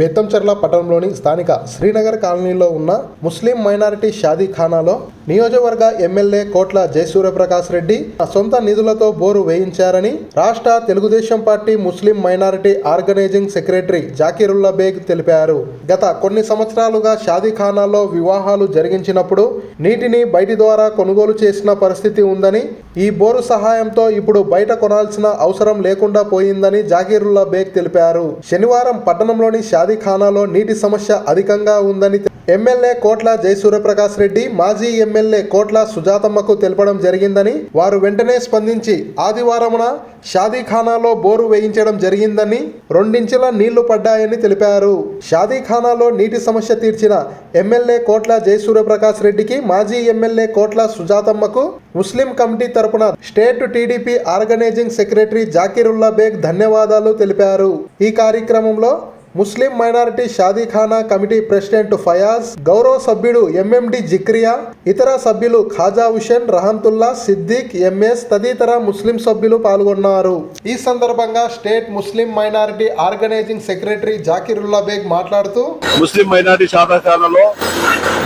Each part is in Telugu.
బెత్తంచెర్ల పట్టణంలోని స్థానిక శ్రీనగర్ కాలనీలో ఉన్న ముస్లిం మైనారిటీ షాదీ ఖానాలో నియోజకవర్గ ఎమ్మెల్యే కోట్ల జయసూర్యప్రకాష్ రెడ్డి సొంత నిధులతో బోరు వేయించారని రాష్ట్ర Telugu Desam party Muslim minority organising secretary Zakirullah Baig తెలిపారు. గత కొన్ని సంవత్సరాలుగా షాదీ ఖానాల్లో వివాహాలు జరిగించినప్పుడు నీటిని బయటి ద్వారా కొనుగోలు చేసిన పరిస్థితి ఉందని ఈ బోరు సహాయంతో ఇప్పుడు బయట కొనాల్సిన అవసరం లేకుండా పోయిందని జాకీరుల్లా బేగ్ తెలిపారు. శనివారం పట్టణంలోని షాదీఖానాలో నీటి సమస్య అధికంగా ఉందని ఎమ్మెల్యే కోట్ల జయసూర్యప్రకాష్ రెడ్డి మాజీ ఎమ్మెల్యే కోట్ల సుజాతమ్మకు తెలపడం జరిగిందని వారు వెంటనే స్పందించి ఆదివారమున షాదీఖానాలో బోరు వేయించడం జరిగిందని రెండించెల నీళ్ళు పడ్డాయని తెలిపారు. షాదీఖానాలో నీటి సమస్య తీర్చిన ఎమ్మెల్యే కోట్ల జయసూర్యప్రకాష్ రెడ్డికి మాజీ ఎమ్మెల్యే కోట్ల సుజాతమ్మకు ముస్లిం కమిటీ తరపున state TDP organising secretary Zakirullah Baig ధన్యవాదాలు తెలిపారు. ఈ కార్యక్రమంలో Muslim minority Shadi Khana committee president Fayaz గౌరవ సభ్యుడు ఎంఎండి జిక్రియా ఇతర సభ్యులు ఖాజా హుషేన్ రహంతుల్లా సిద్దిక్ ఎంఎస్ తదితర ముస్లిం సభ్యులు పాల్గొన్నారు. ఈ సందర్భంగా state Muslim minority organising secretary Zakirullah Baig మాట్లాడుతూ ముస్లిం మైనారిటీ షాదీఖానాలో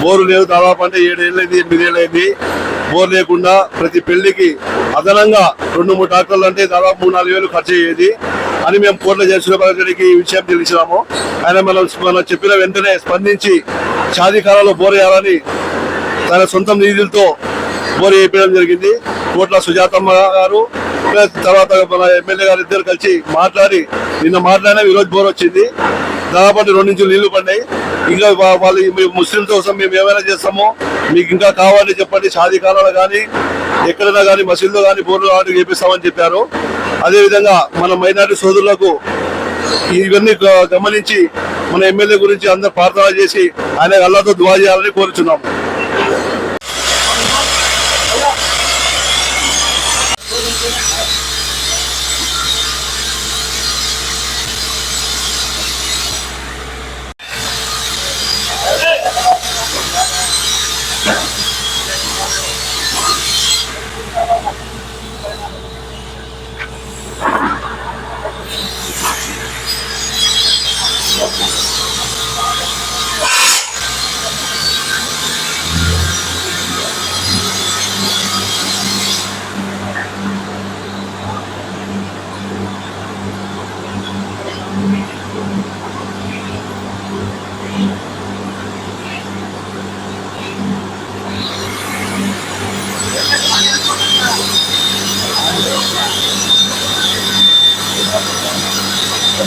బోరు లేవు దాదాపు అంటే ఏడేళ్ళైంది ఎనిమిదేళ్ళైంది. బోర్ లేకుండా ప్రతి పెళ్ళికి అదనంగా రెండు మూడు ట్రాక్టర్లు అంటే దాదాపు మూడు నాలుగు వేలు ఖర్చు అయ్యేది. అని మేము కోట్ల జయసూర్యబాబుకి ఈ విషయం తెలిసినాము. ఆయన మనం మనం చెప్పిన వెంటనే స్పందించి షాదీ కాలంలో బోర్ వేయాలని తన సొంత నిధులతో బోర్ వేయడం జరిగింది. కోట్ల సుజాతమ్మ గారు తర్వాత మన ఎమ్మెల్యే గారు ఇద్దరు కలిసి మాట్లాడి నిన్న మాట్లాడినా ఈరోజు బోర్ వచ్చింది. దాదాపు రెండు నుంచి నీళ్ళు పడినాయి ఇంకా వాళ్ళు ముస్లింల కోసం మేము ఏమైనా చేస్తామో మీకు ఇంకా కావాలని చెప్పండి. షాదీ కానీ ఎక్కడైనా కానీ మసీదులో కానీ బోర్లు ఆర్డర్ చేపిస్తామని చెప్పారు. అదేవిధంగా మన మైనార్టీ సోదరులకు ఇవన్నీ గమనించి మన ఎమ్మెల్యే గురించి అందరు ప్రార్థన చేసి ఆయన అల్లాతో దువా చేయాలని కోరుచున్నాము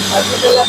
Aku dalam